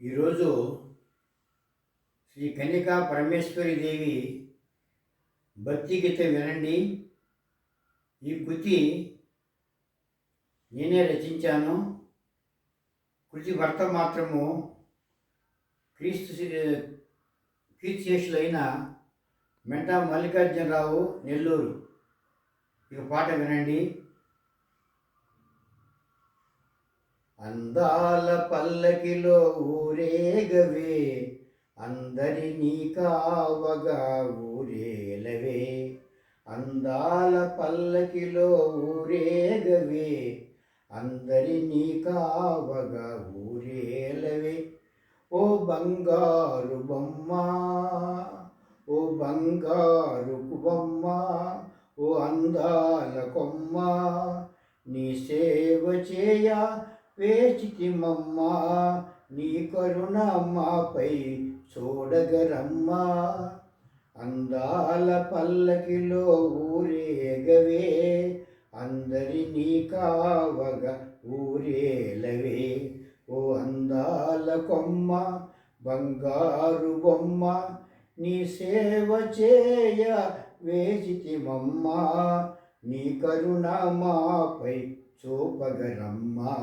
ఈరోజు శ్రీ కనికా పరమేశ్వరి దేవి భక్తి గీత వినండి. ఈ కృతి నేనే రచించాను. కృతి భర్త మాత్రము క్రీస్తు కీర్తిశేషులైన మెంటా మల్లికార్జునరావు నెల్లూరు. ఇక పాట వినండి. అందాల పల్లకిలో ఊరేగవే అందరినీ కావగా ఊరేలవే. అందాల పల్లకిలో ఊరేగవే అందరినీ కావగా ఊరేలవే. ఓ బంగారు బొమ్మ ఓ బంగారు బొమ్మ ఓ అందాల కొమ్మ నీ సేవ చేయా వేచితిమమ్మా నీ కరుణ మాపై చూడగరమ్మా. అందాల పల్లకిలో ఊరేగవే అందరినీ కావగ ఊరేలవే. ఓ అందాల కొమ్మ బంగారు బొమ్మ నీ సేవ చేయ వేచితిమమ్మా. నీ కరుణ మాపై చూపగరమ్మా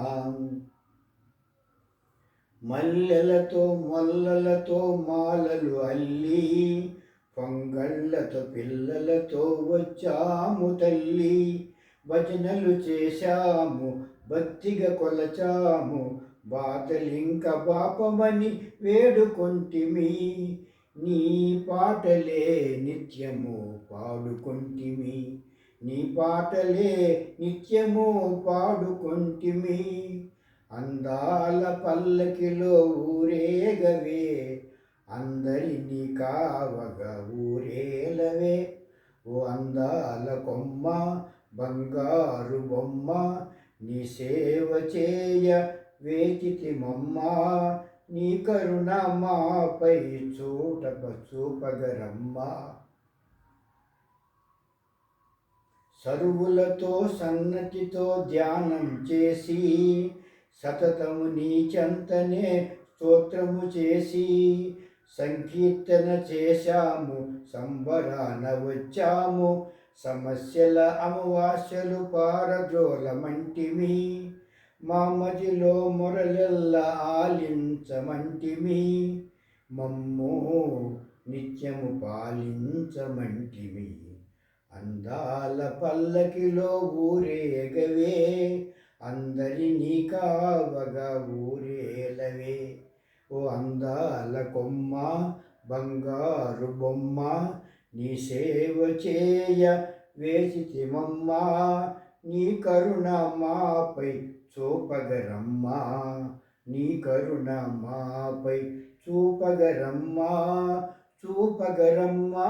మల్లెలతో మొల్లలతో మాలలు అల్లి పొంగళ్ళతో పిల్లలతో వచ్చాము తల్లి. భజనలు చేశాము భక్తిగా కొలచాము. బాధలింక పాపమని వేడుకొంటిమి. నీ పాటలే నిత్యము పాడుకొంటిమి. నీ పాటలే నిత్యము పాడుకొంటిమి. అందాల పల్లకిలో ఊరేగవే అందరినీ కావగా ఊరేలవే. ఓ అందాల కొమ్మ బంగారు బొమ్మ నీ సేవ చేయ వేచితిమమ్మ. నీ కరుణ మాపై చూటప చూపగరమ్మా. సరువులతో సన్నతితో ధ్యానం చేసి సతతము నీచంతనే స్తోత్రము చేసి సంకీర్తన చేశాము సంబరాన వచ్చాము సమస్యల అమవాస్యలు పారద్రోలమంటిమి మా మదిలో మొరలెల్ల ఆలించమంటిమి మమ్ము నిత్యము పాలించమంటిమి. అందాల పల్లకిలో ఊరేగవే అందరినీ కావగా ఊరేలవే. ఓ అందాల కొమ్మ బంగారు బొమ్మ నీ సేవ చేయ వేసితిమమ్మ నీ కరుణ మాపై చూపగరమ్మా నీ కరుణ మాపై చూపగరమ్మా చూపగరమ్మా.